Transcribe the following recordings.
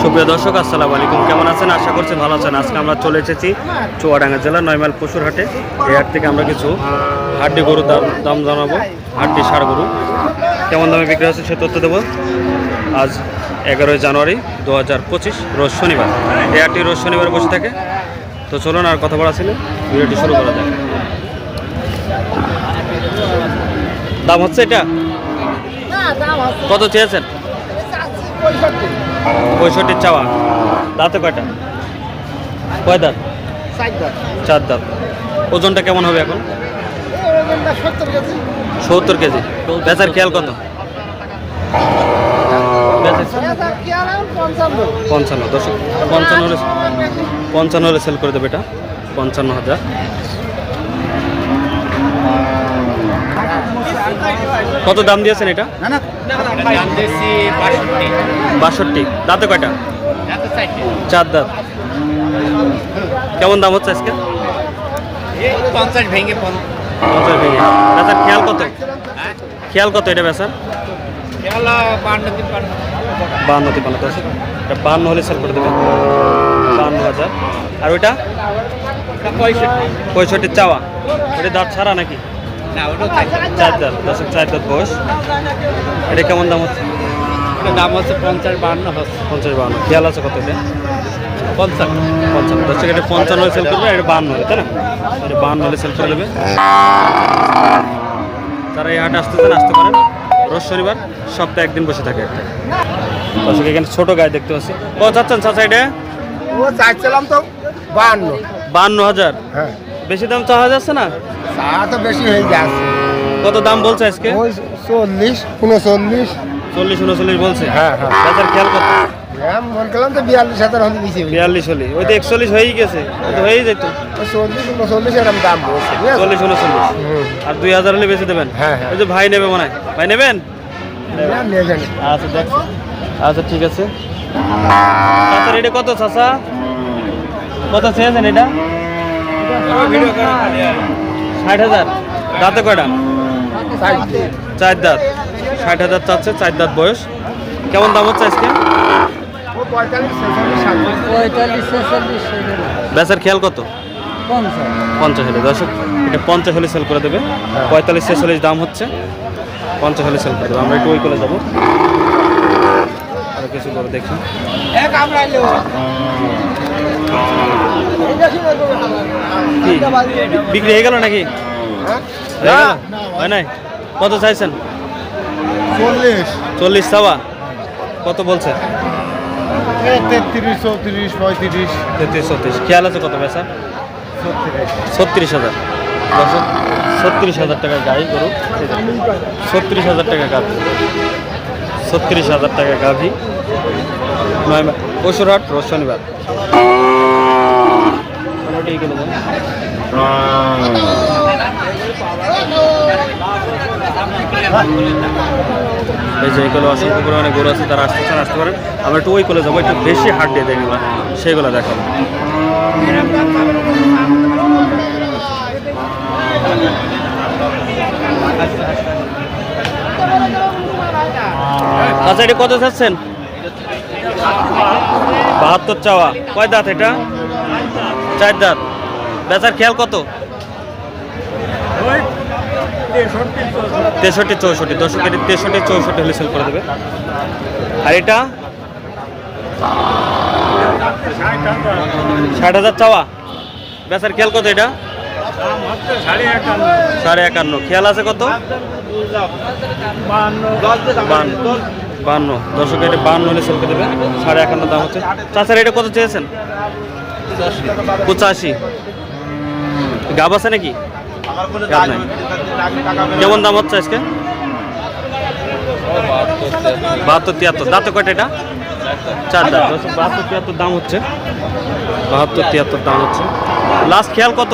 সুপ্রিয় দর্শক আসসালামু আলাইকুম। কেমন আছেন? আশা করছি ভালো আছেন। আজকে আমরা চলে এসেছি চুয়াডাঙ্গা জেলা নয়মাইল পশুর হাটে এই হাট থেকে আমরা কিছু হাড্ডি গরুর দাম দাম জানাব। হাড্ডি ষাড় গরু। কেমন দামে বিক্রি হচ্ছে সে তথ্য দেবো। আজ এগারোই জানুয়ারি দু হাজার পঁচিশ রোজ শনিবার। এই হাটটি রোজ শনিবার বসে থাকে। তো চলুন আর কথা বলা ছিল ভিডিওটি শুরু করা যাক। দাম হচ্ছে এটা? কত চেয়েছেন? পঁয়ষট্টি চাওয়া। দাঁতে কয়টা? কয় দাঁত? চার দাঁত। ওজনটা কেমন হবে এখন? সত্তর কেজি। বেচার খেয়াল কত? পঞ্চান্ন দশ পঞ্চান্ন। হলে পঞ্চান্ন হলে সেল করে দেবে এটা। পঞ্চান্ন হাজার। কত দাম দিয়েছেন এটা? বাষট্টি। দাঁতে কয়টা? চার দাঁত। কেমন দাম হচ্ছে আজকে? পঞ্চাশ ভেঙে পঞ্চাশ ভেঙে। বেচার খেয়াল কত? খেয়াল কত এটা বেচার? বান্ন দশ। এটা বান্ন হলে সেল করে দেবে বান্ন হাজার। আর ওইটা? পঁয়ষট্টি। পঁয়ষট্টি চাওয়া। ওটা দাঁত ছাড়া নাকি? চার দাঁত। দশ চার দাঁত বয়স। এটা কেমন দাম হচ্ছে? দাম হচ্ছে পঞ্চাশ পঞ্চাশ খেয়াল আছে কত এটা? পঞ্চান্ন। এটা পঞ্চান্ন হলে সেল করবে এটা বান্ন হলে তাই না? এটা বান্ন হলে সেল করে দেবে। তারা এই হাটে আসতে চান আসতে পারেন। রোজ শনিবার সপ্তাহে একদিন বসে থাকে একটা। দর্শক এখানে ছোট গায়ে দেখতে পাচ্ছি। কত চাচ্ছেন চাচা এটা? ও চাইছিলাম তো বান্ন বান্ন হাজার? হ্যাঁ। বেশি দাম চাওয়া যাচ্ছে না? চা তো বেশি হয়ে যাচ্ছে। কত দাম বলছে আজকে? ওই চল্লিশ উনচল্লিশ। চল্লিশ উনচল্লিশ বলছে? হ্যাঁ, হ্যাঁ। বেচার খেয়াল আমি মনে করলাম তো বিয়াল্লিশ হাজার হলে বেশি বিয়াল্লিশ হলে। ওই তো একচল্লিশ হয়েই গেছে। ওই তো হয়েই যেত। চল্লিশ উনচল্লিশ এরকম দাম বলছে চল্লিশ উনচল্লিশ। আর দুই হাজার হলে বেশি দেবেন? হ্যাঁ, হ্যাঁ। ওই যে ভাই নেবে মনে হয়। ভাই নেবেন। আচ্ছা দেখ আচ্ছা ঠিক আছে। চাচার এটা কত চাচা? কত চেয়েছেন এটা? ষাট হাজার। দাঁতে কয়টা? চার দাঁত। ষাট হাজার চাচ্ছে চার দাঁত বয়স। কেমন দাম হচ্ছে আজকে? বেচার খেয়াল কত? পঞ্চাশ। হলে। দর্শক এটা পঞ্চাশ হলে সেল করে দেবে। পঁয়তাল্লিশ ছেচল্লিশ দাম হচ্ছে। পঞ্চাশ হলে সেল করে দেবে। আমরা একটু ওই করে যাব। আরও কিছু করে দেখি। বিক্রি হয়ে গেল নাকি? হ্যাঁ? হয় নাই? কত চাইছেন? চল্লিশ। চল্লিশ সাবা কত বলছে? তেত্রিশ চৌত্রিশ পঁয়ত্রিশ। তেত্রিশ ছত্রিশ খেয়াল আছে কত পয়সা ছত্রিশ। হাজার। ছত্রিশ হাজার টাকা গাই গরু। ছত্রিশ হাজার টাকা গাভি। ছত্রিশ হাজার টাকা গাভি। নয় পশুরহাট রোজ শনিবার। মোটামুটি এই যে এইগুলো অসংখ্য পরিমাণে গরু আছে, তারা আসতে চান আসতে পারেন আমরা একটু ওই কোলে যাব, একটু বেশি হাট দিয়ে দেখব সেইগুলো দেখাবো। আচ্ছা এটা কত চাচ্ছেন? বাহাত্তর চাওয়া। কয় দাঁত এটা? চার দাঁত। বেচার খেয়াল কত? তেষট্টি, চৌষট্টি। দশ কেজি তেষট্টি, চৌষট্টি হলে সেল করে দেবে। আর এটা? ষাট হাজার চাওয়া। বেচার খেয়াল কত এটা? সাড়ে একান্ন। খেয়াল আছে কত? বান্ন। দর্শক, এটা বান্ন হলে সেল করে দেবে। সাড়ে একান্ন দাম হচ্ছে। তাছাড়া এটা কত চেয়েছেন? পঁচাশি। গাব আছে নাকি? কেমন দাম হচ্ছে আজকে? বাহাত্তর তিয়াত্তর। দাঁতে কয়টা এটা? চার দাঁত। দর্শক বাহাত্তর তিয়াত্তর দাম হচ্ছে। বাহাত্তর তিয়াত্তর দাম হচ্ছে। লাস্ট খেয়াল কত?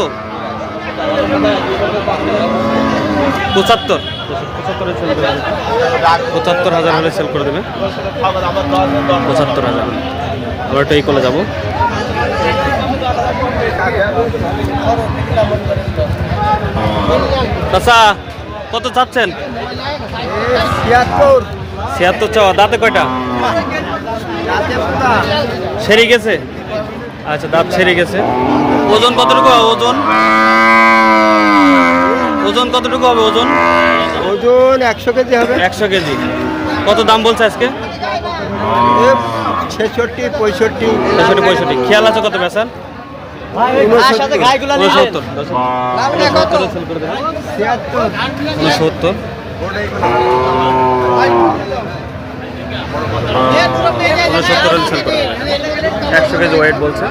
পঁচাত্তর। পঁচাত্তরে হাজার হলে সেল করে দেবে। পঁচাত্তর হাজার আমরা এই করে যাব। চাচা কত চাচ্ছেন? ছিয়াত্তর। ছিয়াত্তর চাওয়া দাঁতে কয়টা? সেরে গেছে? আচ্ছা দাঁত সেরে গেছে। ওজন কতটুকু হবে ওজন? ওজন কতটুকু হবে ওজন? ওজন একশো কেজি হবে। একশো কেজি। কত দাম বলছে আজকে? ছেষট্টি পঁয়ষট্টি। ছেষট্টি পঁয়ষট্টি। খেয়াল আছে কত বেচার? উনসত্তর। সেল করে একশো কেজি ওয়েট বলছে।